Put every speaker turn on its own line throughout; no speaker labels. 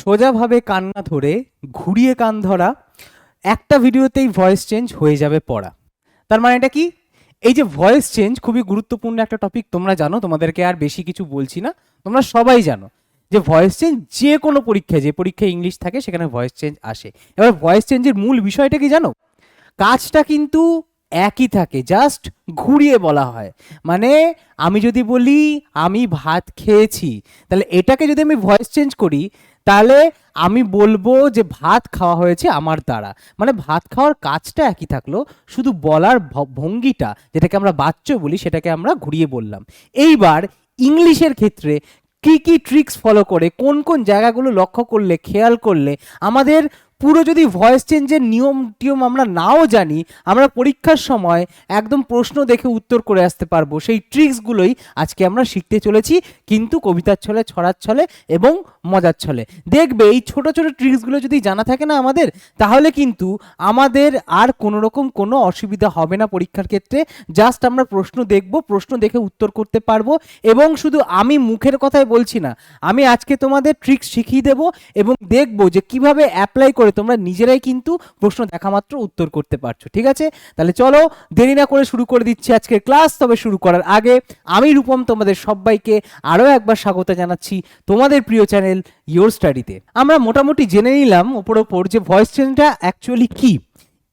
সোজাভাবে কান্না ধরে ঘুরিয়ে কান ধরা, একটা ভিডিওতেই ভয়েস চেঞ্জ হয়ে যাবে পড়া। তার মানে এটা কি? এই যে ভয়েস চেঞ্জ খুবই গুরুত্বপূর্ণ একটা টপিক তোমরা জানো, তোমাদেরকে আর বেশি কিছু বলছি না, তোমরা সবাই জানো যে ভয়েস চেঞ্জ যে কোনো পরীক্ষায় যে পরীক্ষায় ইংলিশ থাকে সেখানে ভয়েস চেঞ্জ আসে। এবার ভয়েস চেঞ্জের মূল বিষয়টা কি জানো? কাজটা কিন্তু একই থাকে জাস্ট ঘুরিয়ে বলা হয়। মানে আমি যদি বলি, আমি ভাত খেয়েছি তাহলে এটাকে যদি আমি ভয়েস চেঞ্জ করি তাহলে আমি বলব যে ভাত খাওয়া হয়েছে আমার দ্বারা। মানে ভাত খাওয়ার কাজটা একই থাকল, শুধু বলার ভঙ্গিটা, যেটাকে আমরা বাচ্চ বলি, সেটাকে আমরা ঘুরিয়ে বললাম। এইবার ইংলিশের ক্ষেত্রে কী কী ট্রিক্স ফলো করে, কোন কোন জায়গাগুলো লক্ষ্য করলে, খেয়াল করলে আমাদের পুরো যদি ভয়েস চেঞ্জের নিয়ম টিয়ম আমরা নাও জানি, আমরা পরীক্ষার সময় একদম প্রশ্ন দেখে উত্তর করে আসতে পারব। সেই ট্রিক্সগুলোই আজকে আমরা শিখতে চলেছি, কিন্তু কবিতার ছলে, ছড়ার ছলে এবং মজার ছলে। দেখবে এই ছোট ছোট ট্রিক্সগুলো যদি জানা থাকে না আমাদের, তাহলে কিন্তু আমাদের আর কোনো রকম কোনো অসুবিধা হবে না পরীক্ষার ক্ষেত্রে। জাস্ট আমরা প্রশ্ন দেখব, প্রশ্ন দেখে উত্তর করতে পারব এবং শুধু আমি মুখের কথাই বলছি না, আমি আজকে তোমাদের ট্রিক্স শিখিয়ে দেবো এবং দেখব যে কীভাবে অ্যাপ্লাই করে তোমরা নিজেরাই কিন্তু প্রশ্ন দেখা মাত্র উত্তর করতে পারছ, ঠিক আছে? তাহলে চলো, দেরি না করে শুরু করে দিচ্ছি আজকের ক্লাস, তবে শুরু করার আগে আমি রূপম তোমাদের সবাইকে আরও একবার স্বাগত জানাচ্ছি তোমাদের প্রিয় চ্যানেল ইয়োর স্টাডিতে। আমরা মোটামুটি জেনে নিলাম ওপর ওপর, যে ভয়েস চেঞ্জটা অ্যাকচুয়ালি কি।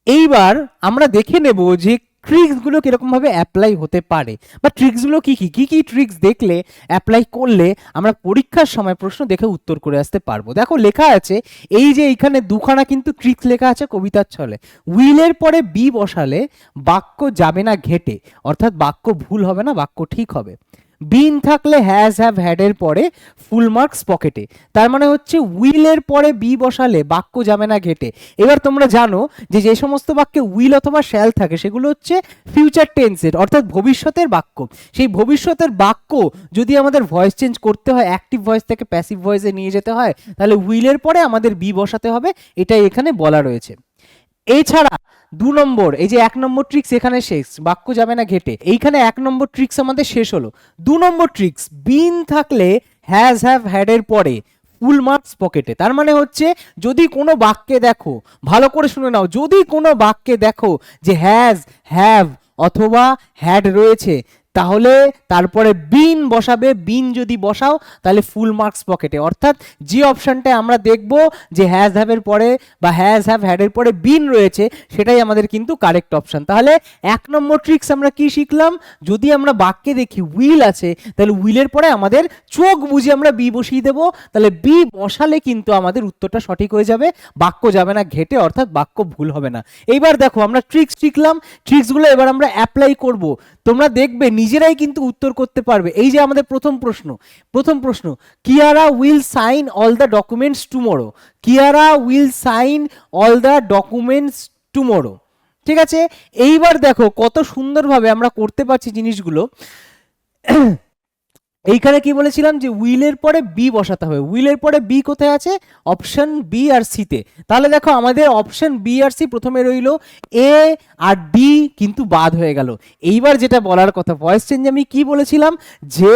এইবার আমরা দেখে নেব যে ট্রিক্সগুলো কীরকমভাবে অ্যাপ্লাই হতে পারে? বা ট্রিক্সগুলো কী কী? কী কী ট্রিক্স দেখলে অ্যাপ্লাই করলে আমরা পরীক্ষার সময় প্রশ্ন দেখে উত্তর করে আসতে পারব? দেখো, লেখা আছে, এই যে এইখানে দুখানা কিন্তু ট্রিক্স লেখা আছে কবিতার ছলে। উইলের পরে বি বসালে বাক্য যাবে না ঘেটে। অর্থাৎ বাক্য ভুল হবে না, বাক্য ঠিক হবে। বিন থাকলে হ্যাজ হ্যাভ হ্যাডের পরে ফুল মার্কস পকেটে তার মানে হচ্ছে উইলের পরে বি বসালে বাক্য যাবে না ঘেটে। এবার তোমরা জানো যে যে সমস্ত বাক্যে উইল অথবা শ্যাল থাকে, সেগুলো হচ্ছে ফিউচার টেন্সের অর্থাৎ ভবিষ্যতের বাক্য। সেই ভবিষ্যতের বাক্য যদি আমাদের ভয়েস চেঞ্জ করতে হয় অ্যাক্টিভ ভয়েস থেকে প্যাসিভ ভয়েসে নিয়ে যেতে হয়, তাহলে উইলের পরে আমাদের বি বসাতে হবে, এটাই এখানে বলা রয়েছে। এছাড়া দু নম্বর, এই যে এক নম্বর ট্রিক্স এখানে শেষ, বাক্য যাবে না ঘেটে। এইখানে এক নম্বর ট্রিক্স আমাদের শেষ হলো। দু নম্বর ট্রিক্স বিন থাকলে হ্যাজ হ্যাভ হ্যাডের পরে ফুল মার্কস পকেটে তার মানে হচ্ছে, যদি কোনো বাক্যে দেখো, ভালো করে শুনে নাও, যদি কোনো বাক্যে দেখো যে হ্যাজ হ্যাভ অথবা হ্যাড রয়েছে তাহলে তারপরে বিন বসাবে, বিন যদি বসাও, তাহলে ফুল মার্কস পকেটে অর্থাৎ যে অপশনটায় আমরা দেখব যে হ্যাজ হ্যাভের পরে বা হ্যাজ হ্যাভ হ্যাডের পরে বিন রয়েছে, সেটাই আমাদের কিন্তু কারেক্ট অপশান তাহলে এক নম্বর ট্রিক্স আমরা কি শিখলাম? যদি আমরা বাক্যে দেখি উইল আছে, তাহলে উইলের পরে আমাদের চোখ বুঝে আমরা বি বসিয়ে দেবো। তাহলে বি বসালে কিন্তু আমাদের উত্তরটা সঠিক হয়ে যাবে, বাক্য যাবে না, ঘেটে, অর্থাৎ বাক্য ভুল হবে না। এইবার দেখো আমরা ট্রিক্স শিখলাম ট্রিক্সগুলো এবার আমরা অ্যাপ্লাই করব। তোমরা দেখবে নিজেরাই কিন্তু উত্তর করতে পারবে। এই যে আমাদের প্রথম প্রশ্ন প্রথম প্রশ্ন, Kiara will sign all the documents tomorrow Kiara will sign all the documents tomorrow ঠিক আছে? এইবার দেখো কত সুন্দরভাবে আমরা করতে পারছি জিনিসগুলো। এইখানে কি বলেছিলাম যে উইলের পরে বি বসাতে হবে। উইলের পরে বি কোথায় আছে? অপশন বি আর সিতে তাহলে দেখো আমাদের অপশন বি আর সি প্রথমে রইল এ আর ডি কিন্তু বাদ হয়ে গেল। এইবার যেটা বলার কথা ভয়েস চেঞ্জ আমি কি বলেছিলাম? যে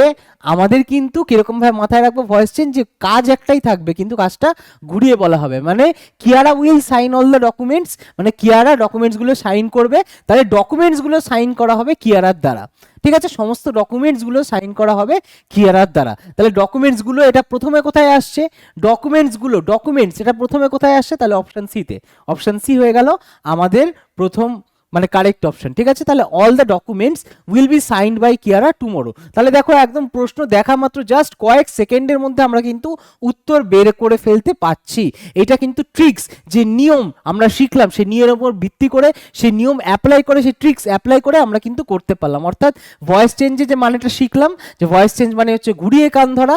আমাদের কিন্তু কিরকমভাবে মাথায় রাখব ভয়েস চেঞ্জ যে কাজ একটাই থাকবে, কিন্তু কাজটা ঘুরিয়ে বলা হবে। মানে Kiara will sign all the documents মানে কিয়ারা ডকুমেন্টসগুলো সাইন করবে, তাহলে ডকুমেন্টসগুলো সাইন করা হবে কিয়ারার দ্বারা। ঠিক আছে, সমস্ত ডকুমেন্টসগুলো সাইন করা হবে কিয়ারার দ্বারা। তাহলে ডকুমেন্টসগুলো এটা প্রথমে কোথায় আসছে? ডকুমেন্টসগুলো ডকুমেন্টস এটা প্রথমে কোথায় আসছে? তাহলে অপশন সিতে অপশান সি হয়ে গেল আমাদের প্রথম মানে কারেক্ট অপশন ঠিক আছে? তাহলে all the documents will be signed by Kiara tomorrow তাহলে দেখো, একদম প্রশ্ন দেখা মাত্র জাস্ট কয়েক সেকেন্ডের মধ্যে আমরা কিন্তু উত্তর বের করে ফেলতে পাচ্ছি এটা কিন্তু ট্রিক্স যে নিয়ম আমরা শিখলাম সেই নিয়মের উপর ভিত্তি করে সেই নিয়ম অ্যাপ্লাই করে সেই ট্রিক্স অ্যাপ্লাই করে আমরা কিন্তু করতে পারলাম। অর্থাৎ ভয়েস চেঞ্জে যে মানেটা শিখলাম, যে ভয়েস চেঞ্জ মানে হচ্ছে ঘুরিয়ে কান ধরা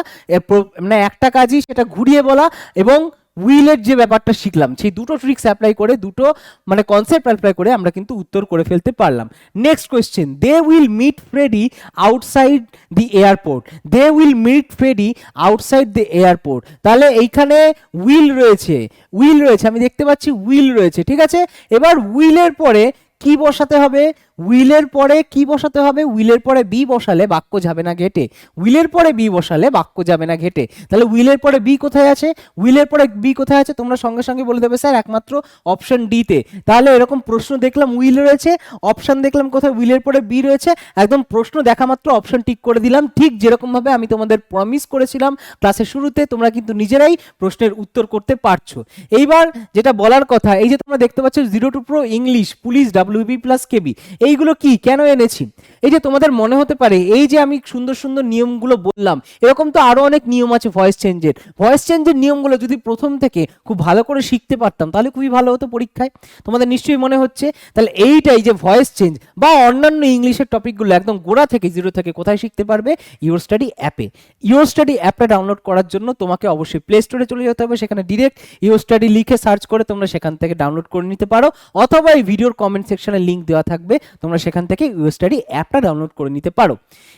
মানে একটা কাজই সেটা ঘুরিয়ে বলা এবং উইলের যে ব্যাপারটা শিখলাম, সেই দুটো ট্রিক্স অ্যাপ্লাই করে, দুটো মানে কনসেপ্ট অ্যাপ্লাই করে আমরা কিন্তু উত্তর করে ফেলতে পারলাম। Next question they will meet Freddie outside the airport they will meet Freddie outside the airport তাহলে এইখানে উইল রয়েছে উইল রয়েছে, আমি দেখতে পাচ্ছি উইল রয়েছে, ঠিক আছে? এবার উইলের পরে কি বসাতে হবে? উইলের পরে কি বসাতে হবে? উইলের পরে বি বসালে বাক্য যাবে না ঘেটে। উইলের পরে বি বসালে বাক্য যাবে না ঘেটে। তাহলে উইলের পরে বি কোথায় আছে? উইলের পরে বি কোথায় আছে? তোমরা সঙ্গে সঙ্গে বলে দেবে, স্যার, একমাত্র অপশন ডিতে তাহলে এরকম প্রশ্ন দেখলাম, উইল রয়েছে। অপশন দেখলাম কোথায়? উইলের পরে বি রয়েছে। একদম প্রশ্ন দেখা মাত্র, অপশন টিক করে দিলাম। ঠিক যেরকমভাবে আমি তোমাদের প্রমিস করেছিলাম ক্লাসের শুরুতে, তোমরা কিন্তু নিজেরাই প্রশ্নের উত্তর করতে পারছ। এইবার যেটা বলার কথা, এই যে তোমরা দেখতে পাচ্ছ zero to pro English police WB plus KB এইগুলো কি? কেন এনেছি? এই যে তোমাদের মনে হতে পারে, এই যে আমি সুন্দর সুন্দর নিয়মগুলো বললাম, এরকম তো আরও অনেক নিয়ম আছে ভয়েস চেঞ্জের ভয়েস চেঞ্জের নিয়মগুলো যদি প্রথম থেকে খুব ভালো করে শিখতে পারতাম, তাহলে খুবই ভালো হতো পরীক্ষায়। তোমাদের নিশ্চয়ই মনে হচ্ছে, তাহলে এইটাই যে ভয়েস চেঞ্জ বা অন্যান্য ইংলিশের টপিকগুলো একদম গোড়া থেকে, জিরো থেকে কোথায় শিখতে পারবে? ইউর স্টাডি অ্যাপে ইউর স্টাডি অ্যাপটা ডাউনলোড করার জন্য তোমাকে অবশ্যই প্লে স্টোরে চলে যেতে হবে, সেখানে ডিরেক্ট ইউর স্টাডি লিখে সার্চ করে তোমরা সেখান থেকে ডাউনলোড করে নিতে পারো, অথবা এই ভিডিওর কমেন্ট সেকশনে লিঙ্ক দেওয়া থাকবে। তোমরা সেখান থেকে ইউর স্টাডি অ্যাপটা ডাউনলোড করে নিতে পারো।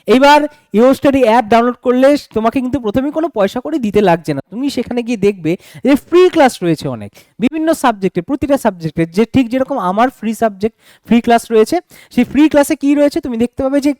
এইবার ইউর স্টাডি অ্যাপ ডাউনলোড করলে তোমাকে কিন্তু প্রথমে কোনো পয়সা করে দিতে লাগছে না। তুমি সেখানে গিয়ে দেখবে যে ফ্রি ক্লাস রয়েছে অনেক। বিভিন্ন সাবজেক্টে প্রতিটা সাবজেক্টে যে ঠিক যেরকম আমার ফ্রি সাবজেক্ট ফ্রি ক্লাস রয়েছে, সেই ফ্রি ক্লাসে কি রয়েছে তুমি দেখতে পাবে যে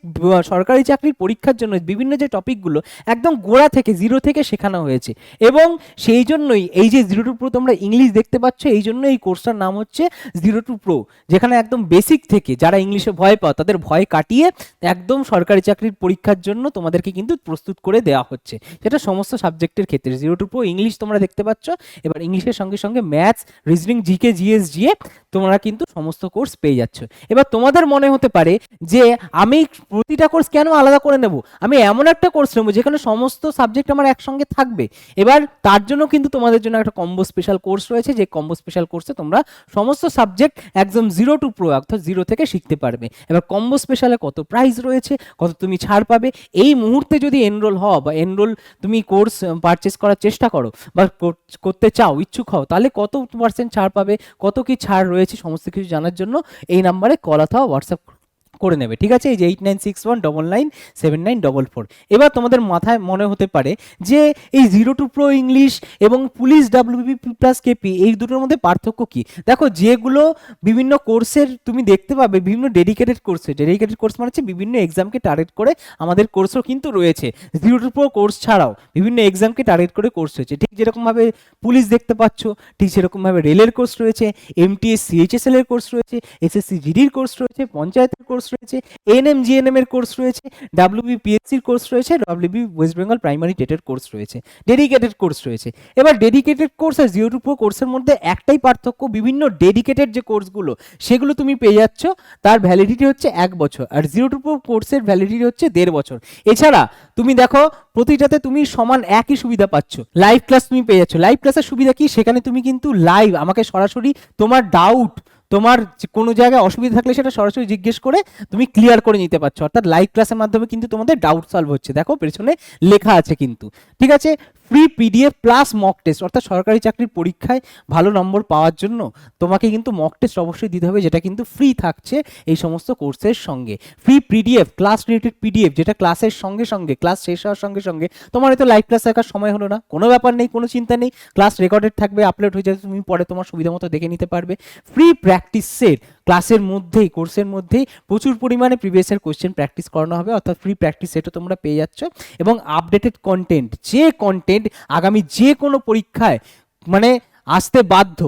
সরকারি চাকরির পরীক্ষার জন্য বিভিন্ন যে টপিকগুলো একদম গোড়া থেকে জিরো থেকে শেখানো হয়েছে। এবং সেই জন্যই এই যে জিরো টু প্রো তোমরা ইংলিশ দেখতে পাচ্ছ, এই জন্য এই কোর্সটার নাম হচ্ছে জিরো টু প্রো যেখানে একদম বেসিক থেকে যারা ইংলিশে ভয় পাও, তাদের ভয় কাটিয়ে একদম সরকারি চাকরির পরীক্ষার জন্য তোমাদেরকে কিন্তু প্রস্তুত করে দেওয়া হচ্ছে। সেটা সমস্ত সাবজেক্টের ক্ষেত্রে। জিরো টু ইংলিশ তোমরা দেখতে পাচ্ছ। এবার ইংলিশের সঙ্গে সঙ্গে maths reasoning GK GS GA তোমরা কিন্তু সমস্ত কোর্স পেয়ে যাচ্ছ। এবার তোমাদের মনে হতে পারে যে আমি প্রতিটা কোর্স কেন আলাদা করে নেব? আমি এমন একটা কোর্স নেব যেখানে সমস্ত সাবজেক্ট আমার একসঙ্গে থাকবে। এবার তার জন্য কিন্তু তোমাদের জন্য একটা কম্বো স্পেশাল কোর্স রয়েছে। যে কম্বো স্পেশাল কোর্সে তোমরা সমস্ত সাবজেক্ট একদম জিরো টু প্রো অর্থাৎ জিরো থেকে শিখতে পারবে। এবার কম্বো স্পেশালে কত প্রাইস রয়েছে, কত তুমি ছাড় পাবে? এই মুহূর্তে যদি এনরোল হও বা এনরোল তুমি কোর্স পারচেস করার চেষ্টা করো বা কর- করতে চাও, ইচ্ছুক হও, তাহলে কত পার্সেন্ট ছাড় পাবে, কত কি ছাড় রয়েছে সমস্ত কিছু জানার জন্য এই নাম্বারে কল অথবা হোয়াটসঅ্যাপ করে নেবে। ঠিক আছে? এই যে eight nine six one double nine seven nine double four এবার তোমাদের মাথায় মনে হতে পারে যে এই জিরো টু প্রো ইংলিশ এবং পুলিশ ডাব্লিউবি প্লাস কেপি এই দুটোর মধ্যে পার্থক্য কি? দেখো, যেগুলো বিভিন্ন কোর্সের তুমি দেখতে পাবে, বিভিন্ন ডেডিকেটেড কোর্সে ডেডিকেটেড কোর্স মানে হচ্ছে বিভিন্ন এক্সামকে টার্গেট করে আমাদের কোর্সও কিন্তু রয়েছে। জিরো টু প্রো কোর্স ছাড়াও বিভিন্ন এক্সামকে টার্গেট করে কোর্স রয়েছে ঠিক যেরকমভাবে পুলিশ দেখতে পাচ্ছ, ঠিক সেরকমভাবে রেলের কোর্স রয়েছে এমটিএস সিএইচএসএল এর কোর্স রয়েছে এসএসসি জিডির কোর্স রয়েছে, পঞ্চায়েতের কোর্স রয়েছে এনএম জিএনএম এর কোর্স রয়েছে ডাব্লিউবি পিএসসির কোর্স রয়েছে ডাব্লিউবি ওয়েস্ট বেঙ্গল প্রাইমারি টেটের কোর্স রয়েছে ডেডিকেটেড কোর্স রয়েছে। এবার ডেডিকেটেড কোর্স আর জিরো টু প্রো কোর্সের মধ্যে একটাই পার্থক্য, বিভিন্ন ডেডিকেটেড যে কোর্সগুলো সেগুলো তুমি পেয়ে যাচ্ছ, তার ভ্যালিডিটি হচ্ছে এক বছর, আর জিরো টু প্রো কোর্সের ভ্যালিডিটি হচ্ছে দেড় বছর। এছাড়া তুমি দেখো, প্রতিটাতে তুমি সমান একই সুবিধা পাচ্ছ লাইভ ক্লাস তুমি পেয়ে যাচ্ছ। লাইভ ক্লাসের সুবিধা কি? সেখানে তুমি কিন্তু লাইভ আমাকে সরাসরি তোমার ডাউট তোমার কোনো জায়গায় অসুবিধা থাকলে সেটা সরাসরি জিজ্ঞেস করে তুমি ক্লিয়ার করে নিতে পারছ। অর্থাৎ লাইভ ক্লাসের মাধ্যমে কিন্তু তোমাদের ডাউট সলভ হচ্ছে। দেখো, পেছনে লেখা আছে কিন্তু। ঠিক আছে? Free PDF plus mock test অর্থাৎ সরকারি চাকরির পরীক্ষায় ভালো নম্বর পাওয়ার জন্য তোমাকে কিন্তু মক টেস্ট অবশ্যই দিতে হবে, যেটা কিন্তু ফ্রি থাকছে এই সমস্ত কোর্সের সঙ্গে। Free PDF class related PDF যেটা ক্লাসের সঙ্গে সঙ্গে ক্লাস শেষ হওয়ার সঙ্গে সঙ্গে তোমার হয়তো লাইভ ক্লাস থাকার সময় হলো না, কোনো ব্যাপার নেই, কোনো চিন্তা নেই ক্লাস রেকর্ডেড থাকবে আপলোড হয়ে যাবে, তুমি পরে তোমার সুবিধা মতো দেখে নিতে পারবে। ফ্রি প্র্যাকটিস সেট ক্লাসের মধ্যেই, কোর্সের মধ্যেই প্রচুর পরিমাণে প্রিভিয়াসের কোশ্চেন প্র্যাকটিস করানো হবে, অর্থাৎ ফ্রি প্র্যাকটিস সেটা তোমরা পেয়ে যাচ্ছ এবং আপডেটেড কন্টেন্ট যে কন্টেন্ট আগামী যে কোনো পরীক্ষায় মানে আসতে বাধ্য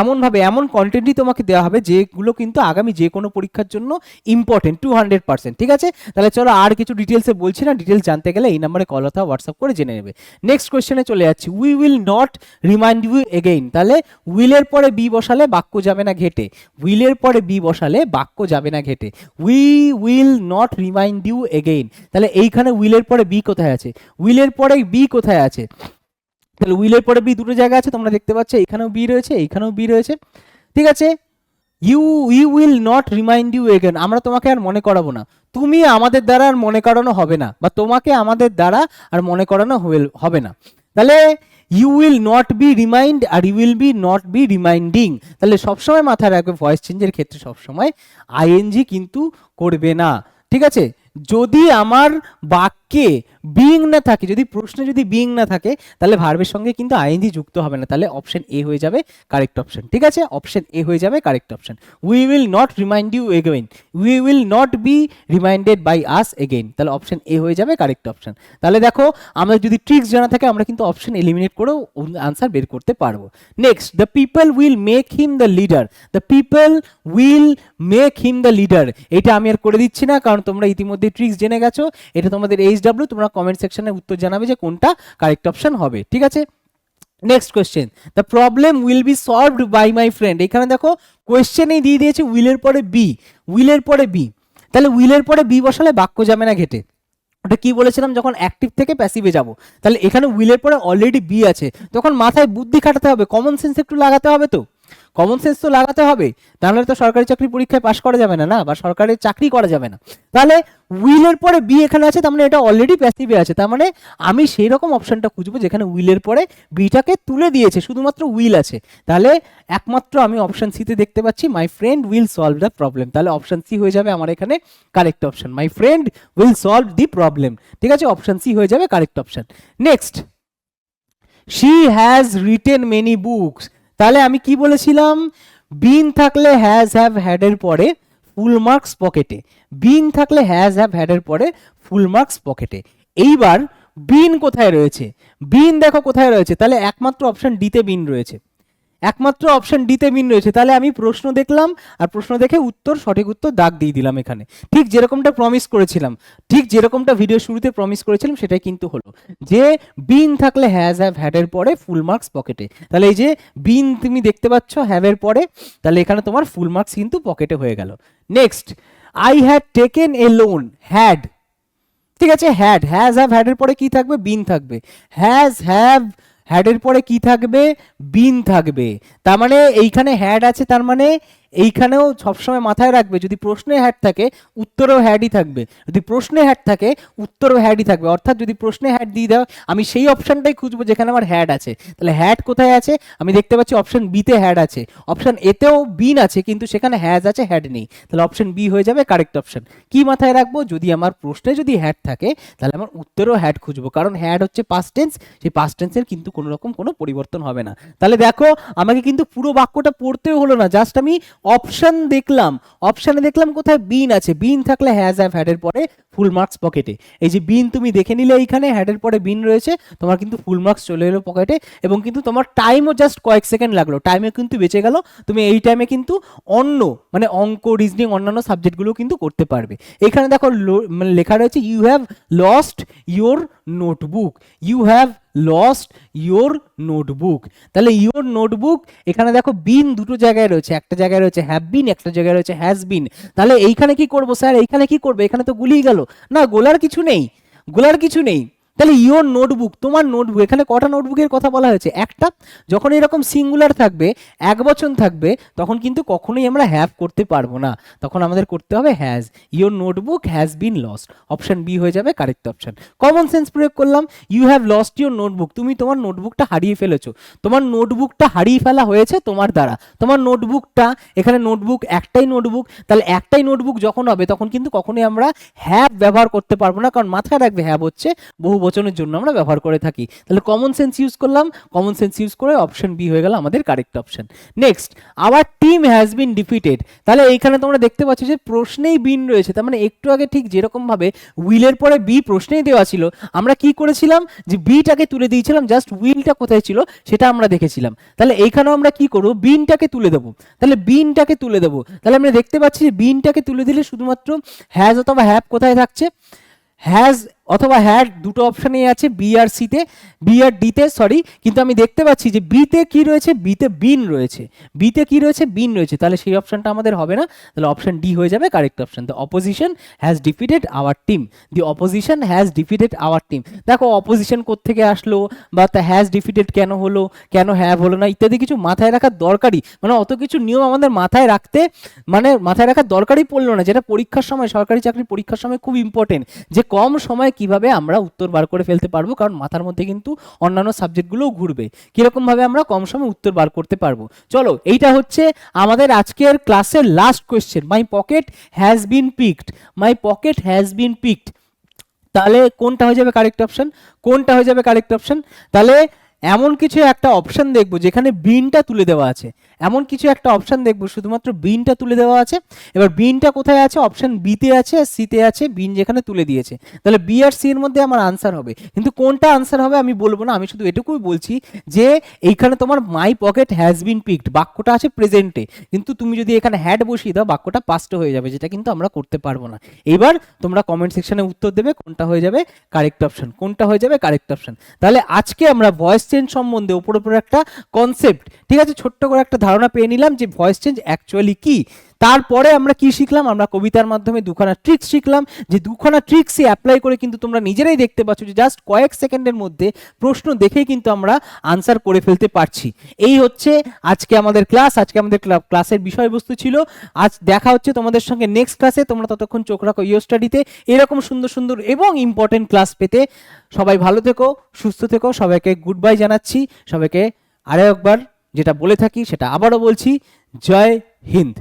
এমনভাবে এমন কন্টেন্টই তোমাকে দেওয়া হবে যেগুলো কিন্তু আগামী যে কোনো পরীক্ষার জন্য ইম্পর্টেন্ট টু হান্ড্রেড পার্সেন্ট ঠিক আছে? তাহলে চলো আর কিছু ডিটেলসে বলছি না ডিটেলস জানতে গেলে এই নাম্বারে কল অথবা হোয়াটসঅ্যাপ করে জেনে নেবে। নেক্সট কোয়েশ্চেনে চলে যাচ্ছি। We will not remind you again তাহলে উইলের পরে বি বসালে বাক্য যাবে না ঘেটে। উইলের পরে বি বসালে বাক্য যাবে না ঘেটে। We will not remind you again তাহলে এইখানে উইলের পরে বি কোথায় আছে? উইলের পরে বি কোথায় আছে? তাহলে উইলের পরে বি দুটো জায়গা আছে, তোমরা দেখতে পাচ্ছ, এখানেও বি রয়েছে, এখানেও বি রয়েছে। ঠিক আছে? You you will not remind you again আমরা তোমাকে আর মনে করাবো না। তুমি আমাদের দ্বারা আর মনে করানো হবে না, বা তোমাকে আমাদের দ্বারা আর মনে করানো হবে না। তাহলে you will not be remind R you will be not be reminding তাহলে সবসময় মাথায় রাখবে ভয়েস চেঞ্জের ক্ষেত্রে সবসময় আইএনজি কিন্তু করবে না। ঠিক আছে? যদি আমার বাক্যে বাক্যে বিইং না থাকে। যদি প্রশ্নে যদি বিইং না থাকে, তাহলে ভার্বের সঙ্গে কিন্তু আইএনজি যুক্ত হবে না। তাহলে অপশন এ হয়ে যাবে কারেক্ট অপশন ঠিক আছে? অপশন এ হয়ে যাবে correct option we will not remind you again we will not be reminded by us again তাহলে অপশন এ হয়ে যাবে কারেক্ট অপশন তাহলে দেখো আমাদের যদি ট্রিক্স জানা থাকে, আমরা কিন্তু অপশন এলিমিনেট করেও আনসার বের করতে পারব। Next the people will make him the leader the people will make him the leader এটা আমি আর করে দিচ্ছি না, কারণ তোমরা ইতিমধ্যে ট্রিক্স জেনে গেছো। এটা তোমাদের এইচ ডাব্লিউ তোমরা কমেন্ট সেকশনে উত্তর জানাবে যে কোনটা কারেক্ট অপশন হবে, ঠিক আছে? Next question the problem will be solved by my friend এখানে দেখো কোয়েশ্চেনেই দিয়ে দিয়েছে উইলের পরে বি উইলের পরে বি তাহলে উইলের পরে বি বসালে বাক্য যাবে না ঘেটে। ওটা কি বলেছিলাম? যখন অ্যাক্টিভ থেকে প্যাসিভে যাব, তাহলে এখানে উইলের পরে অলরেডি বি আছে, তখন মাথায় বুদ্ধি খাটাতে হবে কমন সেন্স একটু লাগাতে হবে তো। কমন সেন্স তো লাগাতে হবে। তাহলে তো সরকারি চাকরি পরীক্ষায় পাশ করা যাবে না না? বা সরকারি চাকরি করা যাবে না। তাহলে উইলের পরে বি এখানে আছে, তার মানে এটা অলরেডি প্যাসিভে আছে। তার মানে আমি সেই রকম অপশনটা খুঁজবো যেখানে উইলের পরে বিটাকে তুলে দিয়েছে, শুধুমাত্র উইল আছে। তাহলে একমাত্র আমি অপশন সিতে দেখতে পাচ্ছি my friend will solve the problem তাহলে অপশন সি হয়ে যাবে আমার এখানে correct option my friend will solve the problem ঠিক আছে? অপশন সি হয়ে যাবে correct option next she has written many books তাহলে আমি কি বলেছিলাম? বিন থাকলে হ্যাজ হ্যাভ হ্যাডের পরে ফুল মার্কস পকেটে বিন থাকলে হ্যাজ হ্যাভ হ্যাডের পরে ফুল মার্কস পকেটে এইবার বিন কোথায় রয়েছে? বিন দেখো কোথায় রয়েছে। তাহলে একমাত্র অপশন ডিতে বিন রয়েছে। একমাত্র অপশন ডিতে মিন রয়েছে। তাহলে আমি প্রশ্ন দেখলাম, আর প্রশ্ন দেখে উত্তর, সঠিক উত্তর দাগ দিয়ে দিলাম এখানে। ঠিক যেরকমটা প্রমিস করেছিলাম, ঠিক যেরকমটা ভিডিও শুরুতে প্রমিস করেছিলাম, সেটাই কিন্তু হলো যে বিন থাকলে হ্যাজ হ্যাভ হ্যাডের পরে ফুল মার্কস পকেটে তাহলে এই যে বিন তুমি দেখতে পাচ্ছ হ্যাভের পরে, তাহলে এখানে তোমার ফুল মার্কস কিন্তু পকেটে হয়ে গেল। Next I had taken a loan had ঠিক আছে হ্যাড হ্যাজ হ্যাভ হ্যাডের পরে কি থাকবে? বিন থাকবে। হ্যাজ হ্যাভ হ্যাডের পরে কি থাকবে? বিন থাকবে। তার মানে এইখানে হ্যাড আছে তার মানে এইখানেও সবসময় মাথায় রাখবে, যদি প্রশ্নে হ্যাড থাকে, উত্তরেও হ্যাডই থাকবে। যদি প্রশ্নে হ্যাড থাকে, উত্তরও হ্যাডই থাকবে। অর্থাৎ যদি প্রশ্নে হ্যাড দিয়ে দাও, আমি সেই অপশনটাই খুঁজবো যেখানে আমার হ্যাড আছে। তাহলে হ্যাড কোথায় আছে? আমি দেখতে পাচ্ছি অপশন বিতে হ্যাড আছে। অপশান এতেও বিন আছে, কিন্তু সেখানে হ্যাজ আছে হ্যাড নেই। তাহলে অপশন বি হয়ে যাবে কারেক্ট অপশান কি মাথায় রাখব? যদি আমার প্রশ্নে যদি হ্যাড থাকে, তাহলে আমার উত্তরেও হ্যাড খুঁজবো। কারণ হ্যাড হচ্ছে পাস্ট টেন্স সেই পাস্ট টেন্সের কিন্তু কোনো রকম কোনো পরিবর্তন হবে না। তাহলে দেখো, আমাকে কিন্তু পুরো বাক্যটা পড়তেও হলো না। জাস্ট আমি অপশন দেখলাম। অপশানে দেখলাম কোথায় বিন আছে। বিন থাকলে হ্যাজ হ্যাভ হ্যাডের পরে ফুল মার্কস পকেটে এই যে বিন তুমি দেখে নিলে এইখানে হ্যাডের পরে বিন রয়েছে, তোমার কিন্তু ফুল মার্কস চলে এলো পকেটে এবং কিন্তু তোমার টাইমও জাস্ট কয়েক সেকেন্ড লাগল। টাইমে কিন্তু বেঁচে গেল, তুমি এই টাইমে কিন্তু অন্য মানে অঙ্ক রিজনিং অন্যান্য সাবজেক্টগুলো কিন্তু করতে পারবে। এখানে দেখো মানে লেখা রয়েছে you have lost your notebook you have lost your notebook তাহলে ইওর নোটবুক এখানে দেখো বিন দুটো জায়গায় রয়েছে, একটা জায়গায় রয়েছে হ্যাভ বিন একটা জায়গায় রয়েছে হ্যাজ বিন তাহলে এইখানে কি করব স্যার এইখানে কি করবে? এখানে তো গুলিয়ে গেল। না গোলার কিছু নেই গোলার কিছু নেই। তাহলে ইওর নোটবুক তোমার নোটবুক এখানে কটা নোটবুকের কথা বলা হয়েছে? একটা, যখন এরকম সিঙ্গুলার থাকবে, এক বচন থাকবে, তখন কিন্তু কখনোই আমরা হ্যাভ করতে পারব না। তখন আমাদের করতে হবে has your notebook has been lost option B হয়ে যাবে কারেক্ট অপশান কমন সেন্স প্রয়োগ করলাম। You have lost your notebook তুমি তোমার নোটবুকটা হারিয়ে ফেলেছো। তোমার নোটবুকটা হারিয়ে ফেলা হয়েছে তোমার দ্বারা। তোমার নোটবুকটা এখানে নোটবুক একটাই নোটবুক তাহলে একটাই নোটবুক যখন হবে, তখন কিন্তু কখনোই আমরা হ্যাভ ব্যবহার করতে পারব না। কারণ মাথায় রাখবে হ্যাভ হচ্ছে বহু বচনের জন্য আমরা ব্যবহার করে থাকি। তাহলে কমন সেন্স ইউজ করলাম কমন সেন্স ইউজ করে অপশন বি হয়ে গেল আমাদের correct option next our team has been defeated তাহলে এইখানে তোমরা দেখতে পাচ্ছ যে প্রশ্নেই বিন রয়েছে, তার মানে একটু আগে ঠিক যেরকম ভাবে উইলের পরে বি প্রশ্নেই দেওয়া ছিল, আমরা কি করেছিলাম? যে বিটাকে তুলে দিয়েছিলাম জাস্ট উইলটা কোথায় ছিল সেটা আমরা দেখেছিলাম। তাহলে এইখানেও আমরা কি করব? বিনটাকে তুলে দেবো। তাহলে বিনটাকে তুলে দেবো। তাহলে আমরা দেখতে পাচ্ছি যে বিনটাকে তুলে দিলে শুধুমাত্র হ্যাজ অথবা হ্যাপ কোথায় থাকছে? হ্যাজ অথবা হ্যাড দুটো অপশানেই আছে বি আর সিতে বি আর ডিতে সরি কিন্তু আমি দেখতে পাচ্ছি যে বিতে কি রয়েছে? বিতে বিন রয়েছে। বিতে কি রয়েছে? বিন রয়েছে। তাহলে সেই অপশনটা আমাদের হবে না। তাহলে অপশন ডি হয়ে যাবে correct option the opposition has defeated our team the opposition has defeated our team দেখো অপোজিশন থেকে আসলো? বা তা হ্যাজ ডিফিটেড কেন হলো? কেন হ্যাভ হলো না? ইত্যাদি কিছু মাথায় রাখার দরকারই। মানে অত কিছু নিয়ম আমাদের মাথায় রাখতে মানে মাথায় রাখার দরকারই পড়ল না। যেটা পরীক্ষার সময়, সরকারি চাকরি পরীক্ষার সময় খুব ইম্পর্টেন্ট যে কম সময়ে কীভাবে আমরা উত্তর বার করে ফেলতে পারব? কারণ মাথার মধ্যে কিন্তু অন্যান্য সাবজেক্টগুলোও ঘুরবে। কীরকমভাবে আমরা কম সময়ে উত্তর বার করতে পারব? চলো, এইটা হচ্ছে আমাদের আজকের ক্লাসের last question my pocket has been picked my pocket has been picked তাহলে কোনটা হয়ে যাবে কারেক্ট অপশন কোনটা হয়ে যাবে কারেক্ট অপশন তাহলে এমন কিছু একটা অপশন দেখব যেখানে বিনটা তুলে দেওয়া আছে। এমন কিছু একটা অপশন দেখব, শুধুমাত্র বিনটা তুলে দেওয়া আছে। এবার বিনটা কোথায় আছে? অপশন বিতে আছে আর সিতে আছে বিন যেখানে তুলে দিয়েছে। তাহলে বি আর সি এর মধ্যে আমার আনসার হবে। কিন্তু কোনটা আনসার হবে আমি বলব না, আমি শুধু এটুকুই বলছি যে এইখানে তোমার my pocket has been picked বাক্যটা আছে প্রেজেন্টে কিন্তু তুমি যদি এখানে হ্যাড বসিয়ে দাও, বাক্যটা পাস্টে হয়ে যাবে, যেটা কিন্তু আমরা করতে পারব না। এবার তোমরা কমেন্ট সেকশনে উত্তর দেবে কোনটা হয়ে যাবে কারেক্ট অপশন কোনটা হয়ে যাবে কারেক্ট অপশন তাহলে আজকে আমরা ভয়েস চেঞ্জ সম্বন্ধে ওপর ওপর একটা কনসেপ্ট ঠিক আছে? ছোট্ট করে একটা ধারণা পেয়ে নিলাম যে ভয়েস চেঞ্জ অ্যাকচুয়ালি কি? তারপরে আমরা কি শিখলাম? আমরা কবিতার মাধ্যমে দুখানা ট্রিক্স শিখলাম, যে দুখানা ট্রিক্সই অ্যাপ্লাই করে কিন্তু তোমরা নিজেরাই দেখতে পাচ্ছ যে জাস্ট কয়েক সেকেন্ডের মধ্যে প্রশ্ন দেখেই কিন্তু আমরা আনসার করে ফেলতে পারছি। এই হচ্ছে আজকে আমাদের ক্লাস আজকে আমাদের ক্লাসের বিষয়বস্তু ছিল। আজ দেখা হচ্ছে তোমাদের সঙ্গে নেক্সট ক্লাসে তোমরা ততক্ষণ চোখ রাখো ইও স্টাডিতে এরকম সুন্দর সুন্দর এবং ইম্পর্টেন্ট ক্লাস পেতে সবাই ভালো থেকো, সুস্থ থেকো। সবাইকে গুড বাই জানাচ্ছি। সবাইকে আরও একবার যেটা বলে থাকি, সেটা আবারও বলছি। জয় হিন্দ।